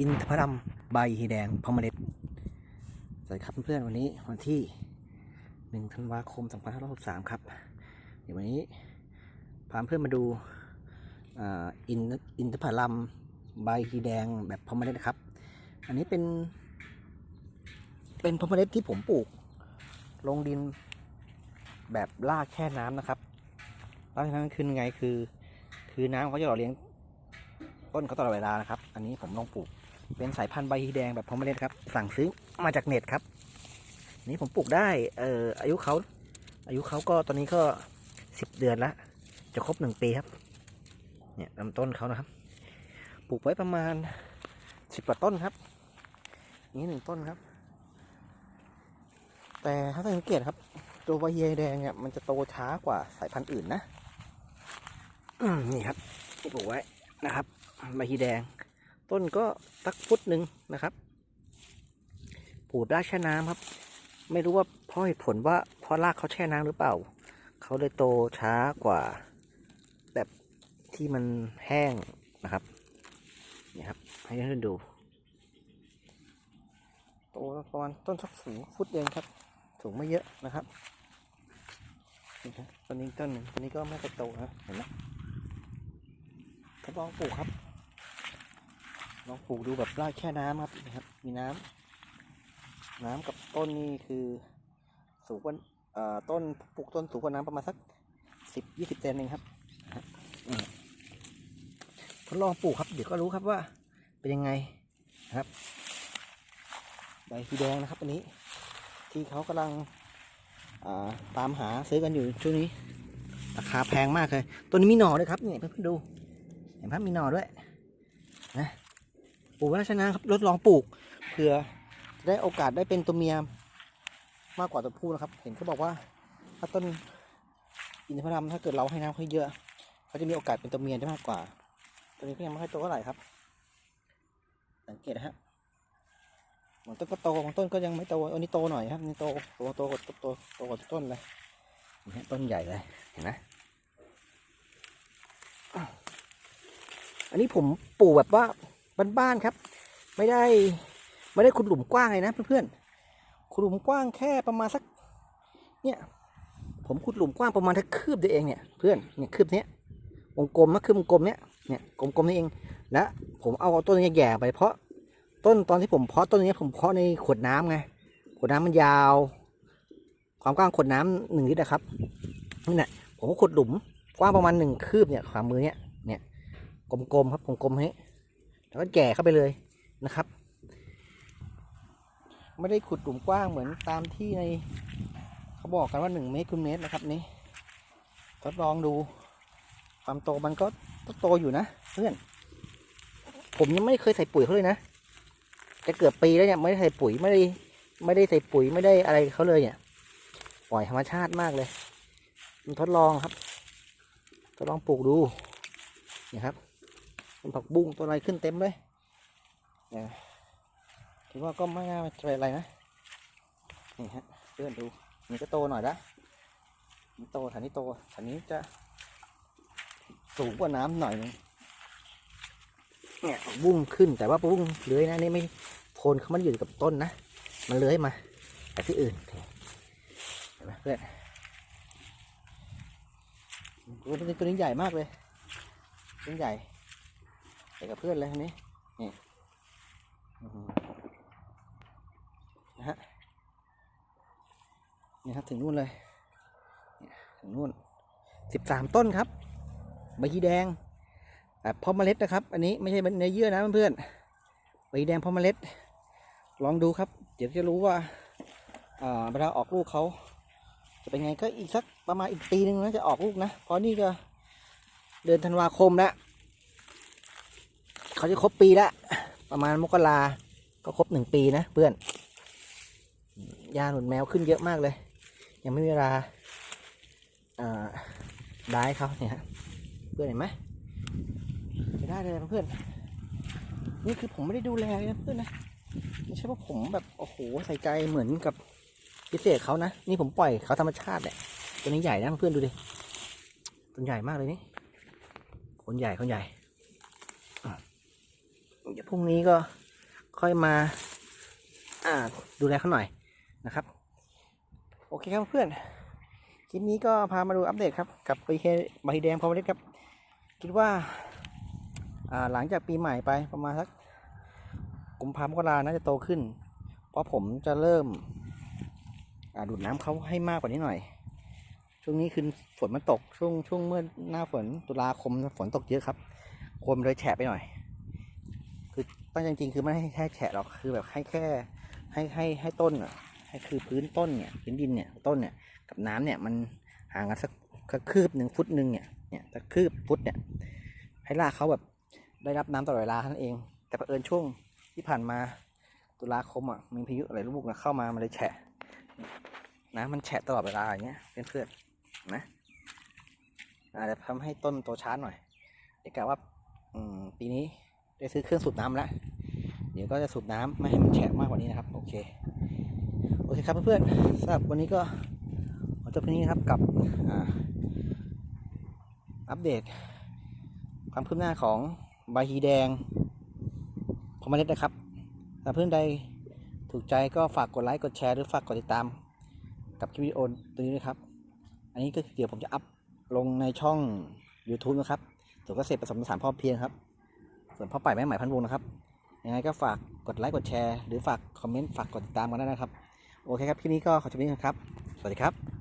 อินทผลัมใบแดงพอมเมล็ดสวัสดีครับเพื่อนๆวันนี้วันที่หนึ่งธันวาคม2563ครับ เดี๋ยววันนี้พาเพื่อนมาดูอินอินทผลัมใบแดงแบบพอมเมล็ดนะครับ อันนี้เป็น เป็นพอมเมล็ดที่ผมปลูก ลงดินแบบลากแช่น้ำนะครับลากแช่น้ำคือไงคือ คือน้ำเขาจะหล่อเลี้ยงต้นเขาตลอดเวลานะครับ อันนี้ผมลองปลูก เป็นสายพันธุ์ใบแดงแบบพอมเมล็ดครับ สั่งซื้อมาจากเน็ตครับ นี่ผมปลูกได้เอ่ออายุเขาอายุเขาก็ตอนนี้ก็สิบเดือนละจะครบหนึ่งปีครับเนี่ยลำต้นเขานะครับ ปลูกไว้ประมาณสิบกว่าต้นครับ นี่หนึ่งต้นครับ แต่ถ้าสังเกตครับ ตัวใบแดงเนี่ยมันจะโตช้ากว่าสายพันธุ์อื่นนะนี่ครับที่ปลูกไว้นะครับใบฮีแดง ต้นก็สักฟุตหนึ่งนะครับปลูกรากแช่น้ำครับ ไม่รู้ว่าเพราะเหตุผลว่าเพราะรากเขาแช่น้ำหรือเปล่า เขาเลยโตช้ากว่า แบบที่มันแห้งนะครับนี่ครับ ให้เพื่อนดูโตประมาณต้นสักสูงฟุตเองครับ สูงไม่เยอะนะครับนี่ครับต้นนี้ต้นหนึ่งต้นนี้ก็ไม่ค่อยโตนะเห็นไหมทดลองปลูกครับ ลองปลูกดูแบบรากแช่น้ำครับนะครับ มีน้ำน้ำกับต้นนี่คือสูงกว่าต้นปลูกต้นสูงกว่าน้ำประมาณสักสิบยี่สิบเซนเองครับทดลองปลูกครับ เดี๋ยวก็รู้ครับว่าเป็นยังไงนะครับใบสีแดงนะครับอันนี้ ที่เขากำลังาตามหาซื้อกันอยู่ช่วงนี้ ราคาแพงมากเลยต้นนี้มีหน่อด้วยครับเนี่ยเพื่อนๆดู เห็นภาพมีหน่อด้วยนะ ปลูกไว้แล้วชนะครับทดลองปลูกเผื่อจะได้โอกาสได้เป็นตัวเมียมากกว่าตัวผู้นะครับ เห็นเขาบอกว่าถ้าต้นอินทผลัมถ้าเกิดเราให้น้ำเขาเยอะเขาจะมีโอกาสเป็นตัวเมียได้มากกว่า ตัวนี้ก็ยังไม่ค่อยโตเท่าไหร่ครับ สังเกตนะฮะบางต้นก็โตบางต้นก็ยังไม่โตอันนี้โตหน่อยครับนี่โตโตโตกว่าโตโตโตกว่าต้นเลยนี่ต้นใหญ่เลยเห็นไหมอันนี้ผมปลูกแบบว่า บ้านๆครับ ไม่ได้ไม่ได้ขุดหลุมกว้างเลยนะเพื่อนๆขุดหลุมกว้างแค่ประมาณสักเนี่ยผมขุดหลุมกว้างประมาณแค่คืบเดียวเองเนี่ยเพื่อนเนี่ยคืบเนี้ยวงกลมนะคืบวงกลมเนี้ยเนี่ยกลมๆนี่เองและผมเอาต้นนี้แย่ไปเพราะต้นตอนที่ผมเพาะต้นนี้ผมเพาะในขวดน้ำไงขวดน้ำมันยาว ความกว้างขวดน้ำหนึ่งลิตรนะครับนี่แหละผมก็ขุดหลุมกว้างประมาณหนึ่งคืบเนี่ยขวามือเนี่ยกลมๆครับกลมๆให้ แล้วก็แก่เข้าไปเลยนะครับ ไม่ได้ขุดหลุมกว้างเหมือนตามที่ใน เขาบอกกันว่าหนึ่งเมตรคูณเมตรนะครับนี่ทดลองดู ความโตมันก็โตอยู่นะ เพื่อน ผมยังไม่เคยใส่ปุ๋ยเขาเลยนะจะเกือบปีแล้วเนี่ยไม่ได้ใส่ปุ๋ยไม่ได้ไม่ได้ใส่ปุ๋ยไม่ได้อะไรเขาเลยเนี่ย ปล่อยธรรมชาติมากเลย มันทดลองครับ ทดลองปลูกดูนี่ครับ ต้นผักบุ้งต้นอะไรขึ้นเต็มเลยเนี่ยคิดว่าก็ไม่น่าจะเป็นอะไรนะนี่ฮะเพื่อนดูนี่ก็โตหน่อยละนี่โตฐานนี้โตฐานนี้จะสูงกว่าน้ำหน่อยนึงเนี่ยบุ้งขึ้นแต่ว่าบุ้งเลื้อยนะนี่ไม่โคนเขามันอยู่กับต้นนะมันเลื้อยมาแต่ที่อื่นเห็นไหมเพื่อนตัวนี้ตัวนี้ใหญ่มากเลยตัวนี้ใหญ่ ไปกับเพื่อนเลยอันนี้นี่นะฮะนี่ครับถึงนู่นเลยถึงนู่นสิบสามต้นครับใบยีแดงแบบพาะเมล็ดนะครับ อันนี้ไม่ใช่ในเยื่อนะเพื่อนใบยีแดงพาะเมล็ด ลองดูครับ เดี๋ยวจะรู้ว่าอ่าเวลาออกลูกเขาจะเป็นไงก็อีกสักประมาณอีกปีหนึ่งนะจะออกลูกนะเพราะนี่ก็เดือนธันวาคมแล้ว เขาจะครบปีแล้วประมาณมกราก็ครบหนึ่งปีนะเพื่อนยาหนุนแมวขึ้นเยอะมากเลย ยังไม่มีเวลาอ่าได้เขาเนี่ยเพื่อนเห็นไหมจะได้เลยเพื่อน นี่คือผมไม่ได้ดูแลนะเพื่อนนะไม่ใช่ว่าผมแบบโอ้โหใส่ใจเหมือนกับพิเศษเขานะนี่ผมปล่อยเขาธรรมชาติแหละตัวนี้ใหญ่นะเพื่อนดูดิตัวใหญ่มากเลยนี่คนใหญ่คนใหญ่ เดี๋ยวพรุ่งนี้ก็ค่อยมาอ่าดูแลเขาหน่อยนะครับ โอเคครับเพื่อน คลิปนี้ก็พามาดูอัปเดตครับ กับใบเฮใบแดงพอมเล็ดครับ คิดว่าอ่าหลังจากปีใหม่ไปประมาณสักกุมภาพันธ์กราน่าจะโตขึ้น เพราะผมจะเริ่มอ่าดูดน้ำเขาให้มากกว่านี้หน่อย ช่วงนี้คือฝนมันตกช่วงช่วงเมื่อหน้าฝนตุลาคมฝนตกเยอะครับควรเลยแฉะไปหน่อย ตั้งจริงๆคือไม่ให้แค่แฉะหรอกคือแบบให้แค่ให้ให้ให้ต้นอะให้คือพื้นต้นเนี่ยพื้นดินเนี่ยต้นเนี่ยกับน้ำเนี่ยมันห่างกันสักสักคืบหนึ่งฟุตหนึ่งเนี่ยเนี่ยสักคืบฟุตเนี่ยให้รากเขาแบบได้รับน้ำตลอดเวลาท่านเอง แต่เผอิญช่วงที่ผ่านมาตุลาคมอะมีพายุอะไรลูกนะเข้ามามันเลยแฉะน้ำมันแฉะตลอดเวลาอย่างเงี้ยเพื่อนๆนะอาจจะทำให้ต้นโตช้าหน่อยเดี๋ยวกะว่าปีนี้ ได้ซื้อเครื่องสูบน้ำแล้วเดี๋ยวก็จะสูบน้ำไม่ให้มันแฉะมากกว่านี้นะครับโอเคโอเคครับเพื่อนๆสำหรับวันนี้ก็ขอจบเพียงนี้นะครับกับอัปเดต ความคืบหน้าของใบฮีแดงพอมเมล็ดนะครับถ้าเพื่อนใดถูกใจก็ฝากกดไลค์กดแชร์หรือฝากกดติดตามกับคลิปวิดีโอตัวนี้นะครับ อันนี้ก็เดี๋ยวผมจะอัพลงในช่อง YouTube นะครับส่วนเกษตรผสมผสานพ่อเพียงครับ ส่วนพ่อป่ายแม่ใหม่พันวงนะครับ ยังไงก็ฝากกดไลค์กดแชร์หรือฝากคอมเมนต์ฝากกดติดตามกันได้นะครับ โอเคครับคลิปนี้ก็ขอจบนี้ครับ สวัสดีครับ